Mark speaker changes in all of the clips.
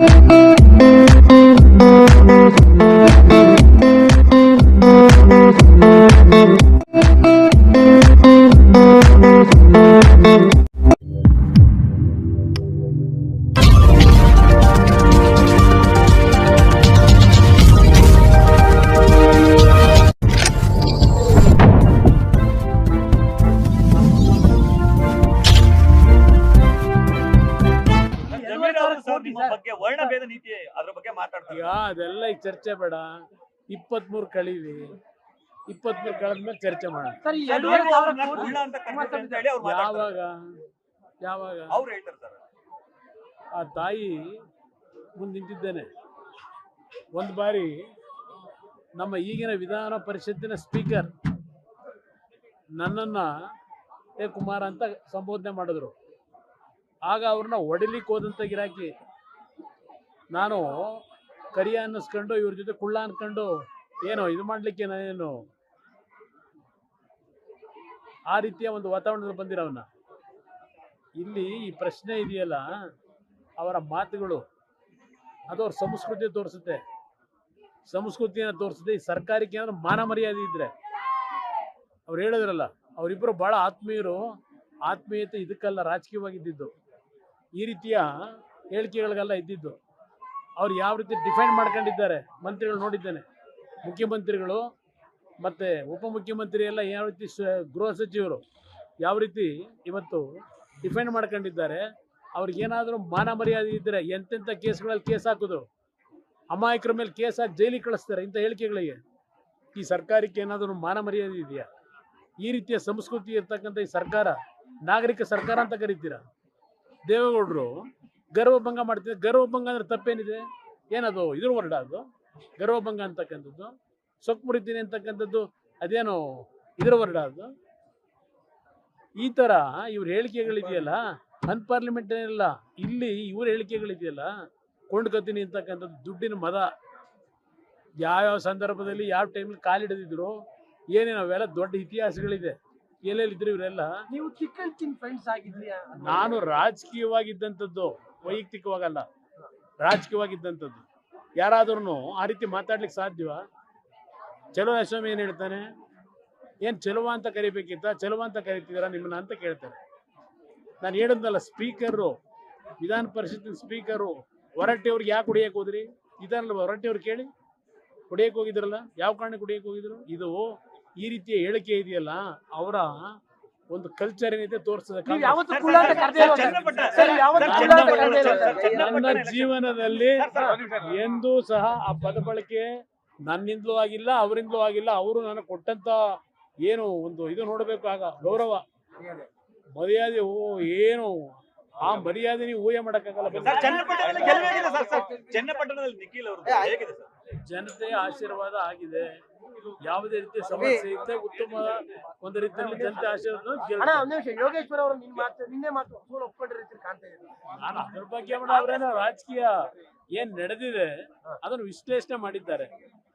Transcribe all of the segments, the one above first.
Speaker 1: ಜಮೀರ್ ಅವರು ಬಗ್ಗೆ ವರ್ಣಭೇದ ನೀತಿ ಅದ್ರ ಬಗ್ಗೆ
Speaker 2: ಮಾತಾಡ್ತೀವಿ ಅದೆಲ್ಲ ಈಗ ಚರ್ಚೆ ಬೇಡ. ಇಪ್ಪತ್ಮೂರು ಕಳೀವಿ ಇಪ್ಪತ್ಮೂರು ಕಳೆದ್ಮೇಲೆ ಚರ್ಚೆ ಮಾಡೋಣ. ಯಾವಾಗ? ಯಾವಾಗ?
Speaker 1: ಅವ್ರು ಹೇಳ್ತಾರೆ ಸರ್.
Speaker 2: ಆ ತಾಯಿ ಮುಂದೆ ನಿಂತಿದ್ದೇನೆ. ಒಂದು ಬಾರಿ ನಮ್ಮ ಈಗಿನ ವಿಧಾನ ಪರಿಷತ್ತಿನ ಸ್ಪೀಕರ್ ನನ್ನನ್ನು ಎ ಕುಮಾರ್ ಅಂತ ಸಂಬೋಧನೆ ಮಾಡಿದ್ರು. ಆಗ ಅವ್ರನ್ನ ಹೊಡಿಲಿಕ್ಕೆ ಹೋದಂಥ ಗಿರಾಕಿ. ನಾನು ಕರಿಯ ಅನ್ನಿಸ್ಕೊಂಡು, ಇವ್ರ ಜೊತೆ ಕುಳ್ಳ ಅನ್ಕೊಂಡು, ಏನೋ, ಇದು ಮಾಡಲಿಕ್ಕೆ ನಾನೇನು ಆ ರೀತಿಯ ಒಂದು ವಾತಾವರಣದಲ್ಲಿ ಬಂದಿರೋವನ್ನ ಇಲ್ಲಿ ಈ ಪ್ರಶ್ನೆ ಇದೆಯಲ್ಲ, ಅವರ ಮಾತುಗಳು, ಅದು ಅವ್ರ ಸಂಸ್ಕೃತಿ ತೋರಿಸುತ್ತೆ. ಸಂಸ್ಕೃತಿಯನ್ನು ತೋರಿಸುತ್ತೆ. ಈ ಸರ್ಕಾರಕ್ಕೆ ಏನಾದ್ರು ಮಾನ ಮರ್ಯಾದೆ ಇದ್ರೆ, ಅವ್ರು ಹೇಳಿದ್ರಲ್ಲ ಅವರಿಬ್ಬರು ಬಹಳ ಆತ್ಮೀಯರು. ಆತ್ಮೀಯತೆ ಇದಕ್ಕಲ್ಲ ರಾಜಕೀಯವಾಗಿದ್ದಿದ್ದು. ಈ ರೀತಿಯ ಹೇಳಿಕೆಗಳಿಗೆಲ್ಲ ಇದ್ದಿದ್ದು. ಅವ್ರು ಯಾವ ರೀತಿ ಡಿಫೈನ್ ಮಾಡ್ಕೊಂಡಿದ್ದಾರೆ ಮಂತ್ರಿಗಳು ನೋಡಿದ್ದೇನೆ. ಮುಖ್ಯಮಂತ್ರಿಗಳು ಮತ್ತು ಉಪಮುಖ್ಯಮಂತ್ರಿ ಎಲ್ಲ ಯಾವ ರೀತಿ ಗೃಹ ಸಚಿವರು ಯಾವ ರೀತಿ ಇವತ್ತು ಡಿಫೈನ್ ಮಾಡ್ಕೊಂಡಿದ್ದಾರೆ. ಅವ್ರಿಗೇನಾದರೂ ಮಾನ ಮರ್ಯಾದೆ ಇದ್ದರೆ ಎಂತೆಂಥ ಕೇಸ್ಗಳಲ್ಲಿ ಕೇಸ್ ಹಾಕಿದ್ರು. ಅಮಾಯಕರ ಮೇಲೆ ಕೇಸ್ ಹಾಕಿ ಜೈಲಿಗೆ ಕಳಿಸ್ತಾರೆ ಇಂಥ ಹೇಳಿಕೆಗಳಿಗೆ. ಈ ಸರ್ಕಾರಕ್ಕೆ ಏನಾದರೂ ಮಾನ ಮರ್ಯಾದೆ ಇದೆಯಾ? ಈ ರೀತಿಯ ಸಂಸ್ಕೃತಿ ಇರ್ತಕ್ಕಂಥ ಈ ಸರ್ಕಾರ ನಾಗರಿಕ ಸರ್ಕಾರ ಅಂತ ಕರಿತೀರಾ? ದೇವೇಗೌಡರು ಗರ್ವಭಂಗ ಮಾಡ್ತಿದ್ದಾರೆ. ಗರ್ವಭಂಗ ಅಂದ್ರೆ ತಪ್ಪೇನಿದೆ? ಏನದು? ಇದ್ರ ವರ್ಡ ಅದು? ಗರ್ವಭಂಗ ಅಂತಕ್ಕಂಥದ್ದು? ಸೊಕ್ಕು ಮುರಿತೀನಿ ಅಂತಕ್ಕಂಥದ್ದು ಅದೇನು ಇದ್ರ ವರ್ಡ ಅದು? ಈ ಥರ ಇವ್ರ ಹೇಳಿಕೆಗಳಿದೆಯಲ್ಲ ಅನ್ಪಾರ್ಲಿಮೆಂಟ್ ಏನಿಲ್ಲ, ಇಲ್ಲಿ ಇವ್ರ ಹೇಳಿಕೆಗಳಿದೆಯಲ್ಲ ಕೊಂಡ್ಕೊತೀನಿ ಅಂತಕ್ಕಂಥದ್ದು ದುಡ್ಡಿನ ಮದ. ಯಾವ್ಯಾವ ಸಂದರ್ಭದಲ್ಲಿ, ಯಾವ ಟೈಮಲ್ಲಿ ಕಾಲಿಡದಿದ್ರು, ಏನೇನು ಅವೆಲ್ಲ ದೊಡ್ಡ ಇತಿಹಾಸಗಳಿದೆ. ಎಲ್ಲೆಲ್ಲಿದ್ರು ಇವರೆಲ್ಲ
Speaker 3: ನೀವು ಫ್ರೆಂಡ್ಸ್ ಆಗಿದ್ರಿ
Speaker 2: ನಾನು ರಾಜಕೀಯವಾಗಿದ್ದಂಥದ್ದು ವೈಯಕ್ತಿಕವಾಗಲ್ಲ. ರಾಜಕೀಯವಾಗಿದ್ದಂಥದ್ದು. ಯಾರಾದ್ರೂ ಆ ರೀತಿ ಮಾತಾಡ್ಲಿಕ್ಕೆ ಸಾಧ್ಯವ? ಚಲೋ ಅಶ್ವಮಿ ಏನು ಹೇಳ್ತಾನೆ? ಏನು ಚಲುವ ಅಂತ ಕರಿಬೇಕಿತ್ತ? ಚಲುವ ಅಂತ ಕರಿತಿದ್ದೀರಾ ನಿಮ್ಮನ್ನ ಅಂತ ಕೇಳ್ತಾರೆ. ನಾನು ಹೇಳಿದ್ನಲ್ಲ ಸ್ಪೀಕರು ವಿಧಾನ ಪರಿಷತ್ತಿನ ಸ್ಪೀಕರು ಹೊರಟ್ಟಿಯವ್ರಿಗೆ ಯಾಕೆ ಹೊಡಿಯಕ್ಕೆ ಹೋದ್ರಿ? ಇದನ್ನಲ್ಲ ಹೊರಟ್ಟಿಯವ್ರು ಕೇಳಿ? ಕುಡಿಯಕ್ಕೆ ಹೋಗಿದ್ರಲ್ಲ? ಯಾವ ಕಾರಣಕ್ಕೆ ಕುಡಿಯಕ್ಕೆ ಹೋಗಿದ್ರು? ಇದು ಈ ರೀತಿಯ ಹೇಳಿಕೆ ಇದೆಯಲ್ಲ ಅವರ ಒಂದು ಕಲ್ಚರ್ ಏನಿದೆ ತೋರಿಸ್ತದೆ ನನ್ನ ಜೀವನದಲ್ಲಿ. ಎಂದೂ ಸಹ ಆ ಪದ ಬಳಕೆ ನನ್ನಿಂದಲೂ ಆಗಿಲ್ಲ ಅವರಿಂದಲೂ ಆಗಿಲ್ಲ ಅವರು ನನಗೆ ಕೊಟ್ಟಂತ ಏನು ಒಂದು ಇದು ನೋಡಬೇಕು ಆಗ ಗೌರವ. ಮರ್ಯಾದೆ ಓ ಏನು? ಆ ಮರ್ಯಾದೆ ನೀವು ಊಹೆ ಮಾಡಕ್ಕಾಗಲ್ಲ ಜನತೆ
Speaker 1: ಸರ್ ಚನ್ನಪಟ್ಟಣದಲ್ಲಿ ಗೆಲುವಾಗಿದೆ ಸರ್ ಸರ್. ಚನ್ನಪಟ್ಟಣದಲ್ಲಿ ನಿಖಿಲ್ ಅವರು ಹೇಗಿದೆ ಸರ್?
Speaker 2: ಜನತೆಯ ಆಶೀರ್ವಾದ ಆಗಿದೆ. ಯಾವುದೇ ರೀತಿಯ ಸಮಸ್ಯೆ ಇದ್ದೆ ಉತ್ತಮ ಒಂದು ರೀತಿಯಲ್ಲಿ ಜನತೆ ಆಶೀರ್ವಾದ
Speaker 3: ಅಣ್ಣ ನಿಮಿಷ ಯೋಗೇಶ್ವರ್ ಅವರು ನಿನ್ ಮಾತು ನಿನ್ನೆ ಮಾತು ಒಪ್ಕೊಂಡು ಒಪ್ಕೊಂಡಿರೋ ರೀತಿ ಕಾಣ್ತಾ ಇದೆ.
Speaker 2: ನಾನು ಅದ್ರ ಬಗ್ಗೆ ಅವರೇನ ರಾಜಕೀಯ ಏನ್ ನಡೆದಿದೆ ಅದನ್ನು ವಿಶ್ಲೇಷಣೆ ಮಾಡಿದ್ದಾರೆ.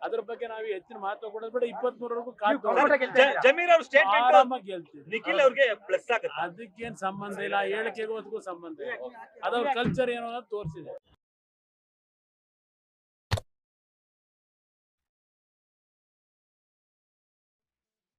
Speaker 2: ಅದ್ರ ಬಗ್ಗೆ ನಾವು ಹೆಚ್ಚಿನ ಮಾತು ಕೊಡೋದು ಬೇಡ. ಇಪ್ಪತ್ತ್ ಮೂರವರೆಗೂ
Speaker 1: ಜಮೀರ್ ಅವ್ರ ಸ್ಟೇಟ್ಮೆಂಟ್ ನಿಖಿಲ್ ಅವ್ರಿಗೆ ಪ್ಲಸ್ ಆಗುತ್ತೆ.
Speaker 2: ಅದಕ್ಕೇನ್ ಸಂಬಂಧ ಇಲ್ಲ ಹೇಳಿಕೆಗೂ ಅದಕ್ಕೂ ಸಂಬಂಧ ಇಲ್ಲ. ಅದವ್ರ ಕಲ್ಚರ್ ಏನೋ ಅನ್ನೋದು ತೋರಿಸಿದೆ.